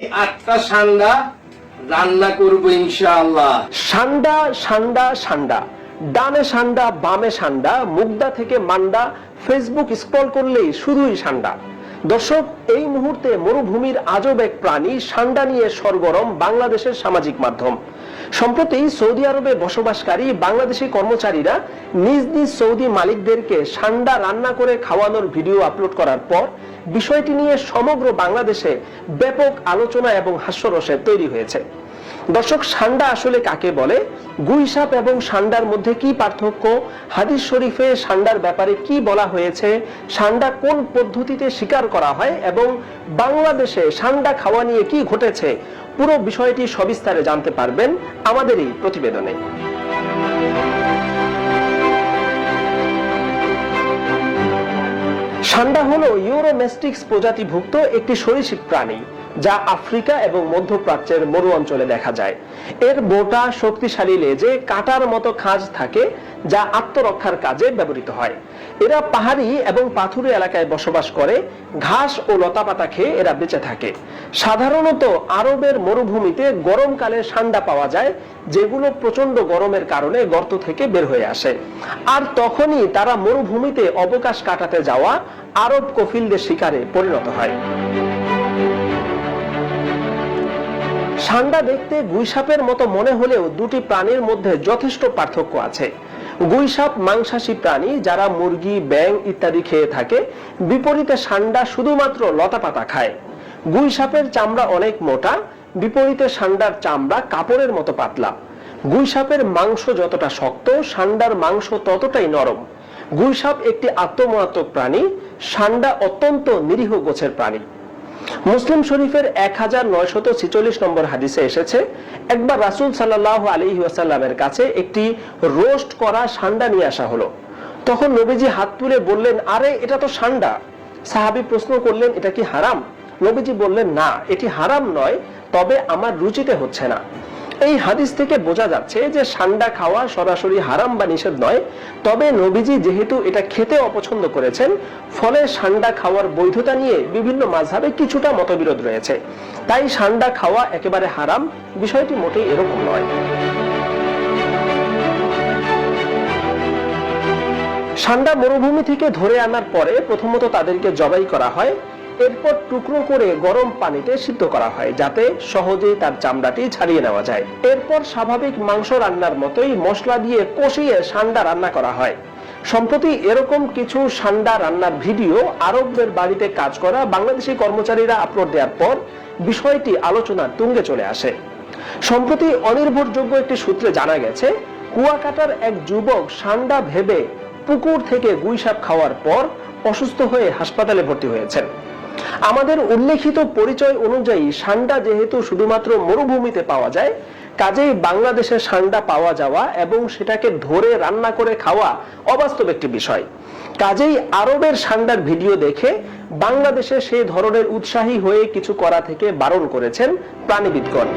আটটা সান্ডা রান্না করব ইনশাআল্লাহ। সান্ডা সান্ডা সান্ডা। ডানে সান্ডা, বামে সান্ডা, মুগদা থেকে মান্ডা, ফেসবুক স্ক্রল করলেই শুধুই সান্ডা। দর্শক, এই মুহূর্তে মরুভূমির আজব এক প্রাণী সান্ডা নিয়ে সরগরম বাংলাদেশের সামাজিক মাধ্যম। সম্প্রতি সৌদি আরবে বসবাসকারী বাংলাদেশি কর্মচারীরা নিজ নিজ সৌদি মালিকদেরকে সান্ডা রান্না করে খাওয়ানোর ভিডিও আপলোড করার পর বিষয়টি নিয়ে সমগ্র বাংলাদেশে ব্যাপক আলোচনা এবং হাস্যরসের তৈরি হয়েছে। দর্শক, সান্ডা আসলে কাকে বলে? গুইসাপ এবং সান্ডার মধ্যে কি পার্থক্য? হাদিস শরীফে সান্ডার ব্যাপারে কি বলা হয়েছে? সান্ডা কোন পদ্ধতিতে শিকার করা হয় এবং বাংলাদেশে সান্ডা খাওয়া নিয়ে কি ঘটেছে? পুরো বিষয়টি সবিস্তারে জানতে পারবেন আমাদের এই প্রতিবেদনে। সান্ডা হলো ইউরোমেস্টিক্স প্রজাতিভুক্ত একটি সরীসৃপ প্রাণী, যা আফ্রিকা এবং মধ্যপ্রাচ্যের মরু অঞ্চলে দেখা যায়। এর মোটা শক্তিশালী লেজে কাটার মতো খাঁজ থাকে, যা আত্মরক্ষার কাজে ব্যবহৃত হয়। এরা পাহাড়ি এবং পাথুরে এলাকায় বসবাস করে, ঘাস ও লতাপাতা খেয়ে এরা বেঁচে থাকে। সাধারণত আরবের মরুভূমিতে গরমকালে সান্ডা পাওয়া যায়, যেগুলো প্রচণ্ড গরমের কারণে গর্ত থেকে বের হয়ে আসে। আর তখনই তারা মরুভূমিতে অবকাশ কাটাতে যাওয়া আরব কফিলদের শিকারে পরিণত হয়। সান্ডা দেখতে গুইসাপের মতো মনে হলেও দুটি প্রাণীর মধ্যে যথেষ্ট পার্থক্য আছে। গুইসাপ মাংসাশী প্রাণী যারা মুরগি ব্যাং ইত্যাদি খেয়ে থাকে, বিপরীতে সান্ডা শুধুমাত্র লতাপাতা খায়। গুইসাপের চামড়া অনেক মোটা, বিপরীতে সান্ডার চামড়া কাপড়ের মতো পাতলা। গুইসাপের মাংস যতটা শক্ত, সান্ডার মাংস ততটাই নরম। গুইসাপ একটি আত্মমারাত্মক প্রাণী, সান্ডা অত্যন্ত নিরীহ গোছের প্রাণী। মুসলিম শরীফের এক হাজার নয়শত ছিচল্লিশ নম্বর হাদিসে এসেছে, একবার রাসুল সাল্লাহ আলী ওয়াসাল্লামের কাছে একটি রোস্ট করা সান্ডা নিয়ে আসা হলো। তখন নবীজি হাত তুলে বললেন, আরে, এটা তো সান্ডা। সাহাবি প্রশ্ন করলেন, এটা কি হারাম? নবীজি বললেন, না, এটি হারাম নয়, তবে আমার রুচিতে হচ্ছে না। এই হাদিস থেকে বোঝা যাচ্ছে যে সান্ডা খাওয়া সরাসরি হারাম বা নিষেধ নয়। তবে নবীজি যেহেতু এটা খেতে অপছন্দ করেছেন, ফলে সান্ডা খাওয়ার বৈধতা নিয়ে বিভিন্ন মাঝহাবে কিছুটা মতবিরোধ রয়েছে। তাই সান্ডা খাওয়া একেবারে হারাম, বিষয়টি মোটেই এরকম নয়। সান্ডা মরুভূমি থেকে ধরে আনার পরে প্রথমত তাদেরকে জবাই করা হয়। এরপর টুকরো করে গরম পানিতে সিদ্ধ করা হয়, যাতে সহজে তার চামড়াটি ছাড়িয়ে নেওয়া যায়। এরপর স্বাভাবিক মাংস রান্নার মতোই মশলা দিয়ে কষিয়ে সান্ডা রান্না করা হয়। সম্প্রতি এরকম কিছু সান্ডা রান্নার ভিডিও আরবের বাড়িতে কাজ করা বাংলাদেশি কর্মচারীরা আপলোড দেওয়ার পর বিষয়টি আলোচনার তুঙ্গে চলে আসে। সম্প্রতি অনির্ভরযোগ্য একটি সূত্রে জানা গেছে, কুয়াকাটার এক যুবক সান্ডা ভেবে পুকুর থেকে গুইসাপ খাওয়ার পর অসুস্থ হয়ে হাসপাতালে ভর্তি হয়েছেন। আমাদের উল্লেখিত পরিচয় অনুযায়ী সান্ডা যেহেতু শুধুমাত্র মরুভূমিতে পাওয়া যায়, কাজেই বাংলাদেশে সান্ডা পাওয়া যাওয়া এবং সেটাকে ধরে রান্না করে খাওয়া অবাস্তব একটি বিষয়। কাজেই আরবের সান্ডার ভিডিও দেখে বাংলাদেশে সেই ধরনের উৎসাহী হয়ে কিছু করা থেকে বারণ করেছেন প্রাণীবিদগণ।